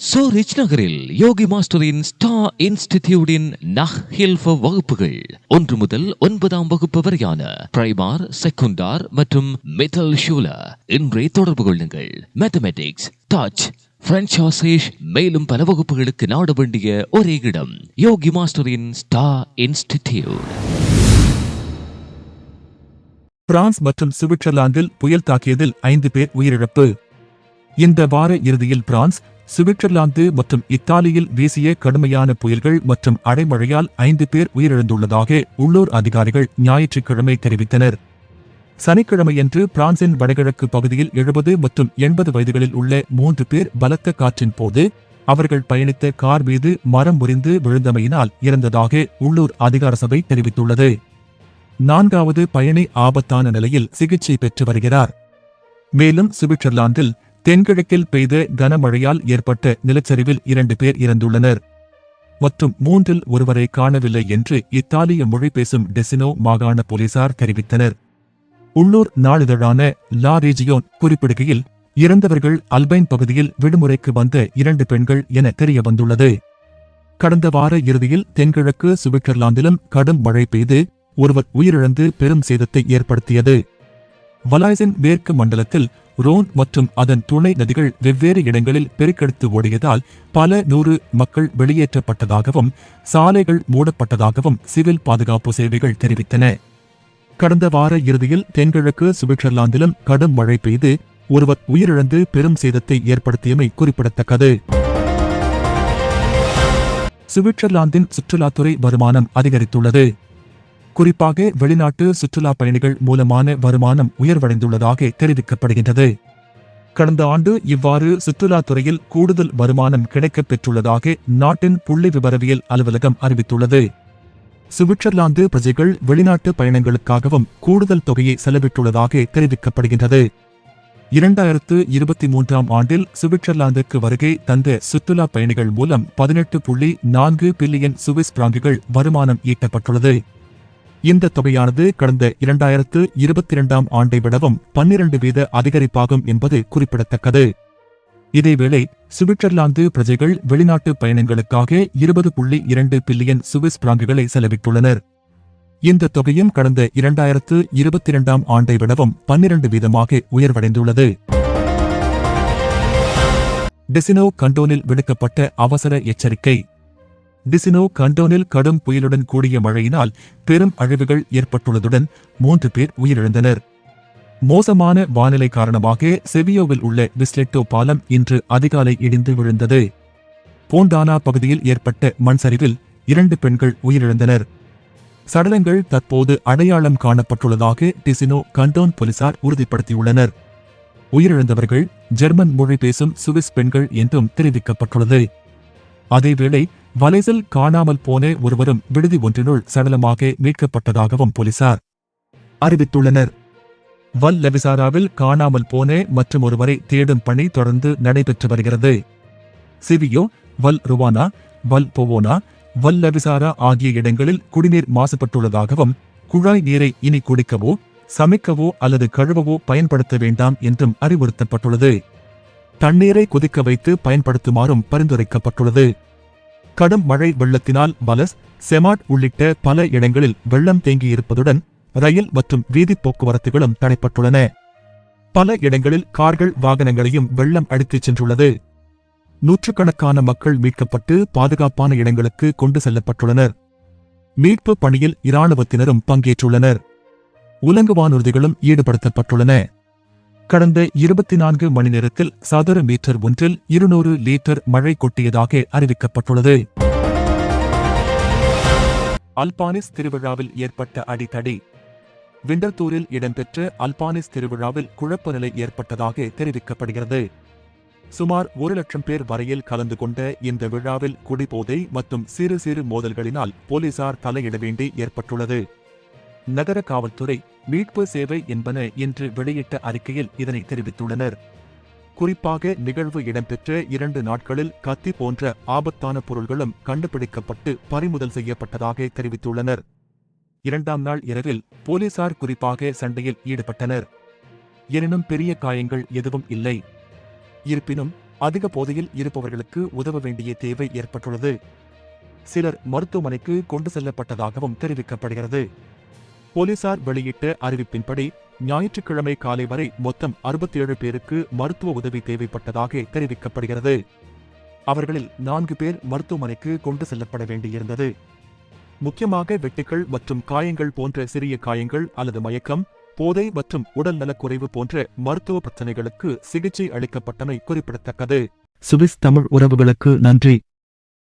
சோரிச் நகரில் யோகி மாஸ்டரின் ஸ்டா இன்ஸ்டிடியூடின் நஹ் ஹில்ஃப வகுப்புகள். ஒன்று முதல் ஒன்பதாம் வகுப்பு வரையான பிரைமார் செகுண்டார் மற்றும் மெட்டல் ஷூல. இன்றே தொடர்பு கொள்ளுங்கள். மேத்தமெட்டிக்ஸ் டச் பிரெஞ்ச் ஆசேஷ் மேலும் பல வகுப்புகளுக்கு நாட வேண்டிய ஒரே இடம் யோகி மாஸ்டரின் ஸ்டா இன்ஸ்டிடியூட். பிரான்ஸ் மற்றும் சுவிட்சர்லாந்தில் புயல் தாக்கியதில் ஐந்து பேர் உயிரிழப்பு. இந்த வார இறுதியில் பிரான்ஸ் சுவிட்சர்லாந்து மற்றும் இத்தாலியில் வீசிய கடுமையான புயல்கள் மற்றும் அடைமழையால் ஐந்து பேர் உயிரிழந்துள்ளதாக உள்ளூர் அதிகாரிகள் ஞாயிற்றுக்கிழமை தெரிவித்தனர். சனிக்கிழமையன்று பிரான்சின் வடகிழக்கு பகுதியில் எழுபது மற்றும் எண்பது வயதுகளில் உள்ள மூன்று பேர் பலத்த காற்றின் போது அவர்கள் பயணித்த கார் மீது மரம் முறிந்து விழுந்தமையினால் இறந்ததாக உள்ளூர் அதிகார சபை தெரிவித்துள்ளது. நான்காவது பயணி ஆபத்தான நிலையில் சிகிச்சை பெற்று வருகிறார். மேலும் சுவிட்சர்லாந்தில் தென்கிழக்கில் பெய்த கனமழையால் ஏற்பட்ட நிலச்சரிவில் இரண்டு பேர் இறந்துள்ளனர். மற்றும் மூன்றில் ஒருவரை காணவில்லை என்று இத்தாலிய மொழி பேசும் டெசினோ மாகாண போலீசார் தெரிவித்தனர். உள்ளூர் நாளிதழான லா ரீஜியோன் குறிப்பிடுகையில் இறந்தவர்கள் அல்பைன் பகுதியில் விடுமுறைக்கு வந்த இரண்டு பெண்கள் என தெரிய வந்துள்ளது கடந்த வார இறுதியில் தென்கிழக்கு சுவிட்சர்லாந்திலும் கடும் மழை பெய்து ஒருவர் உயிரிழந்து பெரும் சேதத்தை ஏற்படுத்தியது. வலாய்சின் மேற்கு மண்டலத்தில் ரோன் மற்றும் அதன் துணை நதிகள் வெவ்வேறு இடங்களில் பெருக்கெடுத்து ஓடியதால் பல நூறு மக்கள் வெளியேற்றப்பட்டதாகவும் சாலைகள் மூடப்பட்டதாகவும் சிவில் பாதுகாப்பு சேவைகள் தெரிவித்தன. கடந்த வார இறுதியில் தென்கிழக்கு சுவிட்சர்லாந்திலும் கடும் மழை பெய்து ஒருவர் உயிரிழந்து பெரும் சேதத்தை ஏற்படுத்தியமை குறிப்பிடத்தக்கது. சுவிட்சர்லாந்தின் சுற்றுலாத்துறை வருமானம் அதிகரித்துள்ளது. குறிப்பாக வெளிநாட்டு சுற்றுலா பயணிகள் மூலமான வருமானம் உயர்வடைந்துள்ளதாக தெரிவிக்கப்படுகின்றது. கடந்த ஆண்டு இவ்வாறு சுற்றுலாத்துறையில் கூடுதல் வருமானம் கிடைக்கப் பெற்றுள்ளதாக நாட்டின் புள்ளி விவரவியல் அலுவலகம் அறிவித்துள்ளது. சுவிட்சர்லாந்து பிரஜைகள் வெளிநாட்டு பயணங்களுக்காகவும் கூடுதல் தொகையை செலவிட்டுள்ளதாக தெரிவிக்கப்படுகின்றது. இரண்டாயிரத்து இருபத்தி மூன்றாம் ஆண்டில் சுவிட்சர்லாந்துக்கு வருகை தந்த சுற்றுலா பயணிகள் மூலம் பதினெட்டு புள்ளி நான்கு பில்லியன் சுவிஸ் பிராங்குகள் வருமானம் ஈட்டப்பட்டுள்ளது. இந்த தொகையானது கடந்த இரண்டாயிரத்து இருபத்தி இரண்டாம் ஆண்டை விடவும் பன்னிரண்டு வீத அதிகரிப்பாகும் என்பது குறிப்பிடத்தக்கது. இதேவேளை சுவிட்சர்லாந்து பிரஜைகள் வெளிநாட்டு பயணங்களுக்காக இருபது புள்ளி இரண்டு பில்லியன் சுவிஸ் பிராங்குகளை செலவிட்டுள்ளனர். இந்த தொகையும் கடந்த இரண்டாயிரத்து இருபத்தி இரண்டாம் ஆண்டை விடவும் பன்னிரண்டு வீதமாக உயர்வடைந்துள்ளது. டெசினோ கண்டோனில் விடுக்கப்பட்ட அவசர எச்சரிக்கை. டிசினோ கண்டோனில் கடும் புயலுடன் கூடிய மழையினால் பெரும் அழிவுகள் ஏற்பட்டுள்ளதுடன் மூன்று பேர் உயிரிழந்தனர். மோசமான வானிலை காரணமாக செவியோவில் உள்ள விஸ்லெட்டோ பாலம் இன்று அதிகாலை இடிந்து விழுந்தது. போண்டானா பகுதியில் ஏற்பட்ட மண் சரிவில் இரண்டு பெண்கள் உயிரிழந்தனர். சடலங்கள் தற்போது அடையாளம் காணப்பட்டுள்ளதாக டிசினோ கண்டோன் போலீசார் உறுதிப்படுத்தியுள்ளனர். உயிரிழந்தவர்கள் ஜெர்மன் மொழி பேசும் சுவிஸ் பெண்கள் என்றும் தெரிவிக்கப்பட்டுள்ளது. அதேவேளை வலைசில் காணாமல் போன ஒருவரும் விடுதி ஒன்றினுள் சடலமாக மீட்கப்பட்டதாகவும் போலீசார் அறிவித்துள்ளனர். வல் லெவிசாராவில் காணாமல் போன மற்றும் ஒருவரை தேடும் பணி தொடர்ந்து நடைபெற்று வருகிறது. சிவியோ வல் ருவானா வல் போவோனா வல் லெவிசாரா ஆகிய இடங்களில் குடிநீர் மாசுபட்டுள்ளதாகவும் குழாய் நீரை இனி குடிக்கவோ சமைக்கவோ அல்லது கழுவவோ பயன்படுத்த வேண்டாம் என்றும் அறிவுறுத்தப்பட்டுள்ளது. தண்ணீரை கொதிக்க வைத்து பயன்படுத்துமாறும் பரிந்துரைக்கப்பட்டுள்ளது. கடும் மழை வெள்ளத்தினால் பலஸ் செமாட் உள்ளிட்ட பல இடங்களில் வெள்ளம் தேங்கியிருப்பதுடன் ரயில் மற்றும் வீதி போக்குவரத்துகளும் தடைப்பட்டுள்ளன. பல இடங்களில் கார்கள் வாகனங்களையும் வெள்ளம் அடித்துச் சென்றுள்ளது. நூற்றுக்கணக்கான மக்கள் மீட்கப்பட்டு பாதுகாப்பான இடங்களுக்கு கொண்டு செல்லப்பட்டுள்ளனர். மீட்பு பணியில் இராணுவத்தினரும் பங்கேற்றுள்ளனர். உலங்கு வானூர்திகளும் ஈடுபடுத்தப்பட்டுள்ளன. கடந்த இருபத்தி நான்கு மணி நேரத்தில் சதுர மீட்டர் ஒன்றில் இருநூறு லீட்டர் மழை கொட்டியதாக அறிவிக்கப்பட்டுள்ளது. அல்பானிஸ் திருவிழாவில் ஏற்பட்ட அடித்தடி. விண்டர்தூரில் இடம்பெற்ற அல்பானிஸ் திருவிழாவில் குழப்ப நிலை ஏற்பட்டதாக தெரிவிக்கப்படுகிறது. சுமார் ஒரு லட்சம் பேர் வரையில் கலந்து கொண்ட இந்த விழாவில் குடிபோதை மற்றும் சிறு சிறு மோதல்களினால் போலீசார் தலையிட வேண்டி ஏற்பட்டுள்ளது. நகர காவல்துறை மீட்பு சேவை என்பன இன்று வெளியிட்ட அறிக்கையில் இதனை தெரிவித்துள்ளனர். குறிப்பாக நிகழ்வு இடம்பெற்ற இரண்டு நாட்களில் கத்தி போன்ற ஆபத்தான பொருள்களும் கண்டுபிடிக்கப்பட்டு பறிமுதல் செய்யப்பட்டதாக தெரிவித்துள்ளனர். இரண்டாம் நாள் இரவில் போலீசார் குறிப்பாக சண்டையில் ஈடுபட்டனர். எனினும் பெரிய காயங்கள் எதுவும் இல்லை. இருப்பினும் அதிக போதையில் இருப்பவர்களுக்கு உதவ வேண்டிய தேவை ஏற்பட்டுள்ளது. சிலர் மருத்துவமனைக்கு கொண்டு செல்லப்பட்டதாகவும் தெரிவிக்கப்படுகிறது. போலீசார் வெளியிட்ட அறிவிப்பின்படி ஞாயிற்றுக்கிழமை காலை வரை மொத்தம் 67 பேருக்கு மருத்துவ உதவி தேவைப்பட்டதாக தெரிவிக்கப்படுகிறது. அவர்களில் நான்கு பேர் மருத்துவமனைக்கு கொண்டு செல்லப்பட வேண்டியிருந்தது. முக்கியமாக வெட்டுக்கள் மற்றும் காயங்கள் போன்ற சிறிய காயங்கள் அல்லது மயக்கம் போதை மற்றும் உடல் நலக்குறைவு போன்ற மருத்துவ பிரச்சனைகளுக்கு சிகிச்சை அளிக்கப்பட்டமை குறிப்பிடத்தக்கது. சுவிஸ் தமிழ் உறவுகளுக்கு நன்றி.